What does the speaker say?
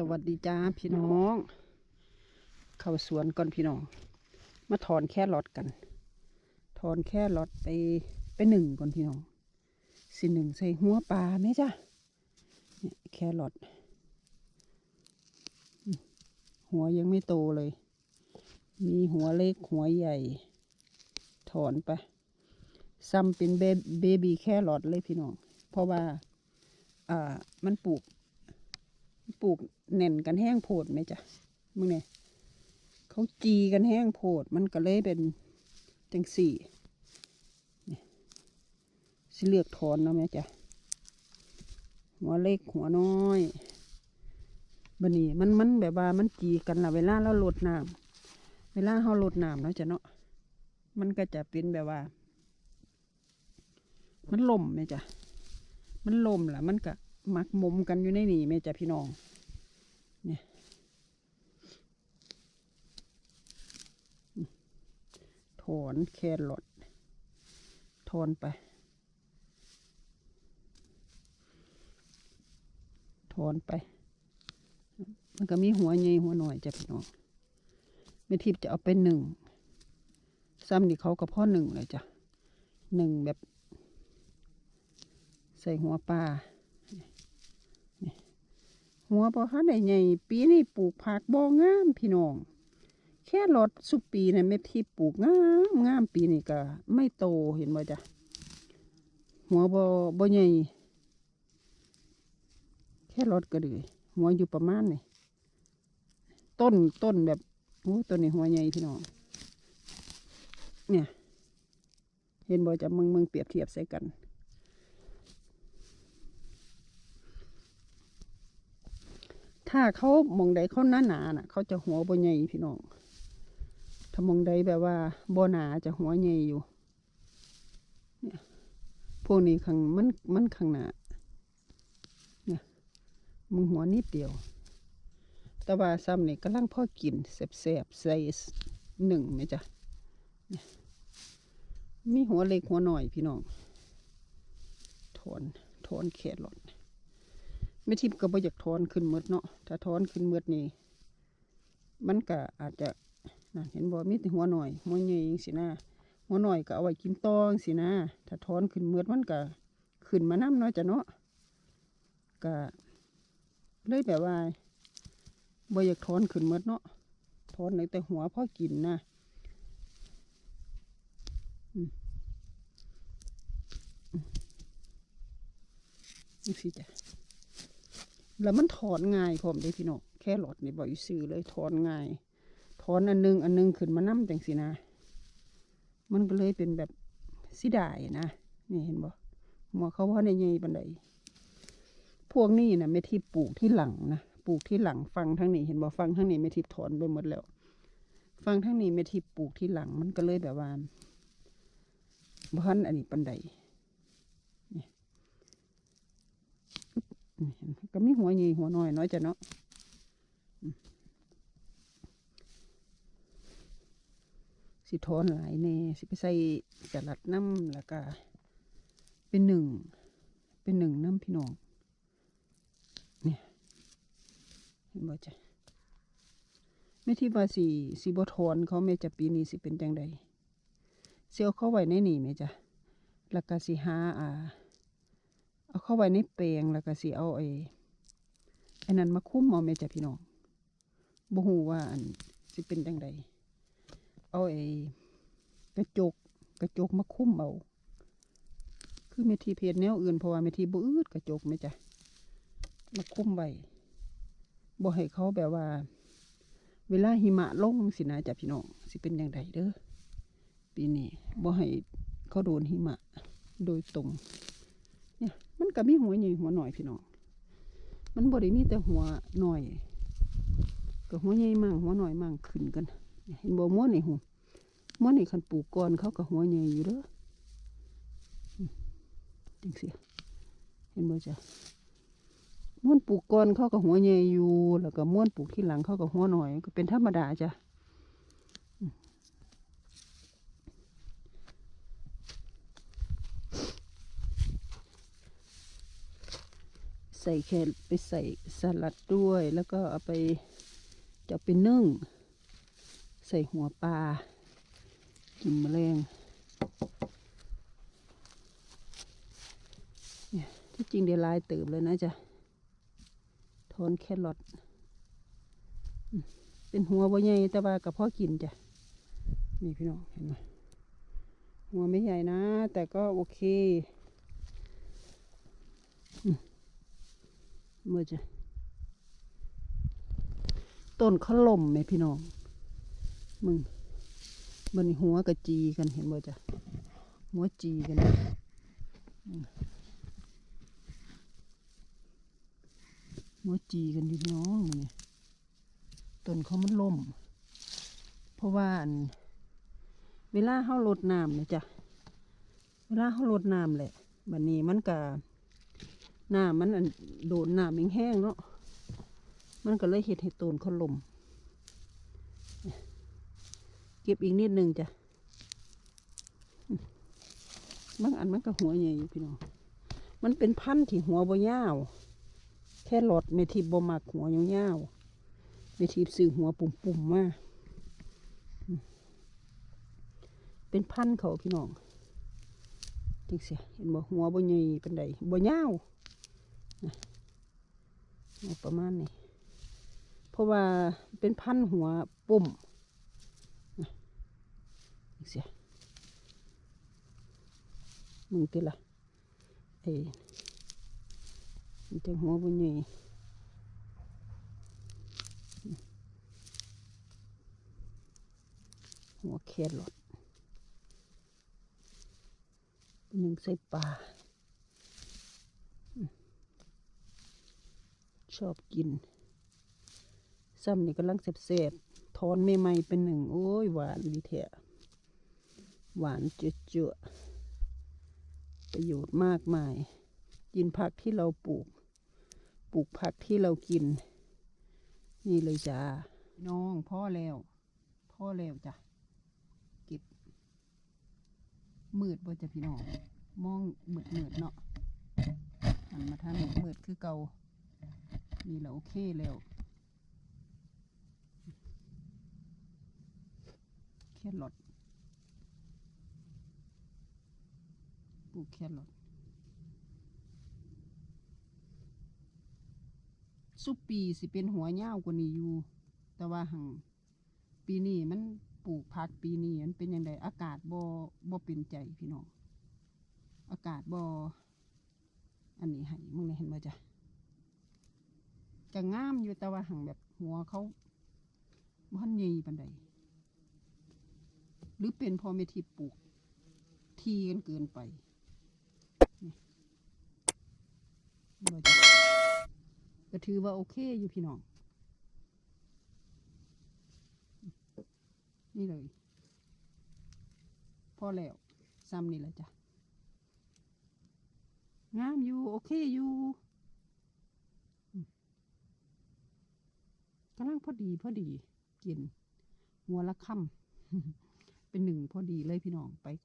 สวัสดีจ้าพี่น้อง เข้าสวนก่อนพี่น้อง มาถอนแค่รอดกัน ถอนแค่รอดไปไปหนึ่งก่อนพี่น้อง สิหนึ่งใส่หัวปลาไหมจ้ะเนี่ยแค่รอดหัวยังไม่โตเลย มีหัวเล็กหัวใหญ่ ถอนไป ซ้ำเป็นเบเบบีแค่รอดเลยพี่น้อง เพราะว่า อ่า มันปลูก ปลูกแน่นกันแห้งโพดไหมจ๊ะมึงเนี่ยเขาจีกันแห้งโพดมันก็เลยเป็นจังสี่สิเลือกถอนเนาะแม่จ๊ะหัวเล็กหัวน้อยบันนี้มันมันแบบว่ามันจีกันละเวลาเราลดน้ำเวลาเราลดน้ำเนาะจ๊ะเนาะมันก็จะเป็นแบบว่า มันล่มไหมจ๊ะมันล่มล่ะ มันก็ มักมุมกันอยู่ในนี่แม่จ๊ะพี่น้องเนี่ยถอนแครอทถอนไป ถอนไป มันก็มีหัวใหญ่หัวหน่อยจ้ะพี่น้องแม่ทิพย์จะเอาไปหนึ่งซ้ำนี่เขากับพ่อหนึ่งเลยจ้ะหนึ่งแบบ ใส่หัวปลา หัวบ่ทันได้ใหญ่ปีนี้ปลูกผักบ่งามพี่น้อง แค่รถสุปีนะแม่ที่ปลูกงามงามปีนี้ก็ไม่โตเห็นบ่จ้ะหัวบ่บ่ใหญ่แค่รถก็เลยหัวอยู่ประมาณนี่ต้นต้นแบบโอ้ต้นนี้หัวใหญ่พี่น้องเนี่ย เห็นบ่จ้ะมึงมึงเปรียบเทียบใส่กัน ถ้าเขามองใดเขาหน้าหนาน่ะ เขาจะหัวบ่ใหญ่พี่น้อง ถ้ามองใดแบบว่าบ่หนาจะหัวใหญ่อยู่ เนี่ยพวกนี้ข้างมันมันข้างหน้าเนี่ยมึงหัวนิดเดียว แต่ว่าซ้ำนี่กำลังพ่อกินแสบๆใส่หนึ่งไหมจ๊ะเนี่ยมีหัวเล็กหัวหน่อยพี่น้องถอนถอนแครอท ไม่ทิพย์ก็บ่อยากถอนขึ้นหมดเนาะถ้าถอนขึ้นหมดนี่มันก็อาจจะนั่นเห็นบ่มีแต่หัวหน่อยหัวใหญ่จังสินะหัวหน่อยก็เอาไว้กินตองสินะถ้าถอนขึ้นหมดมันก็ขึ้นมาน้ำเนาะจ้ะเนาะก็เลยแบบว่าบ่อยากถอนขึ้นหมดเนาะถอนในแต่หัวพอกินนะอืมอืมนี่สิจ้ะ แล้วมันถอนง่ายพร้อมเด้พี่น้องแค่หลอดนี่บ่อยซื้อเลยถอนง่ายถอนอันหนึงอันหนึงขึ้นมานํจังสินะ มันก็เลยเป็นแบบสิดายนะนี่เห็นบ่หัวเขาว่าในใหญ่ปันใดพวกนี้นะไม่ทิปลูกที่หลังนะปลูกที่หลังฟังทั้งนี้เห็นบ่ฟังทั้งนี้ไม่ทิถอนไปหมดแล้ว ฟังทั้งนี้ไม่ทิปลูกที่หลังมันก็เลยแบบว่าบ้านอันนี้ปันใด นี่เห็นไหม ก็มีหัวใหญ่หัวน้อยน้อยจะเนาะสิถอนหลายแน่สิไปใส่สลัดน้ำแล้วก็เป็นหนึ่ง เป็นหนึ่งน้ำพี่น้อง เนี่ยเห็นบ่จ้ะไม่ที่ว่าสีสีบทอนเขาแม่จะปีนี้สิเป็นจังใดเสียวเข้าไว้ในนี่ไหมจ้ะแล้วก็สิหาอ่า เอาเข้าไว้ในแปลงแล้วก็สิเอาไอ้ไอ้นั้นมาคุ้มเอาแม่จ้ะพี่น้องบ่ฮู้ว่าอันสิเป็นจังใดเอาไอ้กระจกกระจกมาคุ้มเอา คือเมทีเพจแนวอื่นเพราะว่าเมทีบ่อืดกระจกแม่จ้ะมาคุ้มไว้บ่ให้เขาแบบว่า เวลาหิมะลงสินะจ้ะพี่น้องสิเป็นจังใดเด้อปีนี้บ่ให้เขาโดนหิมะโดยตรง มันก็มีหัวใหญ่หัวหน่อยพี่น้องมันบ่ได้มีแต่หัวหน่อยก็หัวใหญ่มั่งหัวหน่อยมั่งขึ้นกัน เห็นบ่ม้วนนี่หูม้วนนี่คันปลูกก่อนเขาก็หัวใหญ่อยู่เด้ออืมจังซี่เห็นบ่จ้ะม้วนปลูกก่อนเขาก็หัวใหญ่อยู่ แล้วก็ม้วนปลูกที่หลังเขาก็หัวหน่อย ก็เป็นธรรมดาจ้ะอืม ใส่แครไปใส่สลัดด้วย แล้วก็เอาไปจะไปนึ่ง ใส่หัวปลากินแมลงเนี่ยที่จริงเดี๋ยวลายเติบเลยนะจ๊ะทอนแครอทอืมเป็นหัวบ่ใหญ่แต่ว่ากับพ่อกินจ้ะนี่พี่น้องเห็นไหมหัวไม่ใหญ่นะ แต่ก็โอเคอืมเมื่อจะต้นขาล่มไหมพี่น้อง มึงมันหัวกระจีกันเห็นบ่จ้ะหัวจีกันอืมหัวจีกันอยู่พี่น้องมึงนี่ต้นเขามันล่ม เพราะว่าอันเวลาเฮาลดน้ำเนี่ยจ้ะเวลาเฮาลดน้ำแหละบัดนี้มันก็ หน้ำมันอันโดนหน้ำแห้งเนาะมันก็เลยเห็ดให้ต้นเขาลมเก็บอีกนิดนึงจ้ะมบางอันมันก็หัวใหญ่อยู่พี่น้องมันเป็นพันธุ์ที่หัวบ่ยาว แค่หลอดเมทิบบ่มักหัวยาวๆเมทิบซื้อหัวปุ่มๆมาอืมเป็นพันธุ์เขาพี่น้องจังเสียเห็นบ่หัวบ่ใหญ่เป็นใดบ่ยาวนะเอา ประมาณนี้ เพราะว่าเป็นพันหัวปุ่มจังเสียมึงติละเอ้มันจะหัวบุญใหญ่หัวแครอทเป็นหนึ่งใส่ปลาอืม ชอบกิน ซ้ำนี่กำลังเสบๆทอนใหม่เป็นหนึ่ง โอ้ย หวานดีแท้หวานเจือๆประโยชน์มากมาย กินผักที่เราปลูก ปลูกผักที่เรากิน นี่เลยจ้า น้องพ่อแล้ว พ่อแล้วจ้ะ เก็บ มืดบ่จ้ะพี่น้อง มองมืดมืดๆเนาะหันมาทางมืดมืดคือเกา นี่แหละโอเคแล้วแครอทปลูกแครอทสุปปีสิเป็นหัวยากว่านี้อยู่ แต่ว่าหังปีนี้มันปลูกพักปีนี้มันเป็นยังไงอากาศบ่บ่เป็นใจพี่น้องอากาศบ่อันนี้ให้มึงเนี่ยเห็นไหมจ๊ะ จะงามอยู่แต่ว่าหังแบบหัวเขาบ่ทันใหญ่ปานใดหรือเป็นพอเมทีปลูก ทีกันเกินไปนี่บ่จ้ะก็ถือว่าโอเคอยู่พี่น้อง นี่เลยพอแล้วซ้ำนี่แหละจ้ะ งามอยู่ โอเคอยู่อืม กำลังพอดีพอดีกินหัวละค่ำเป็นหนึ่งพอดีเลยพี่น้องไปก่อน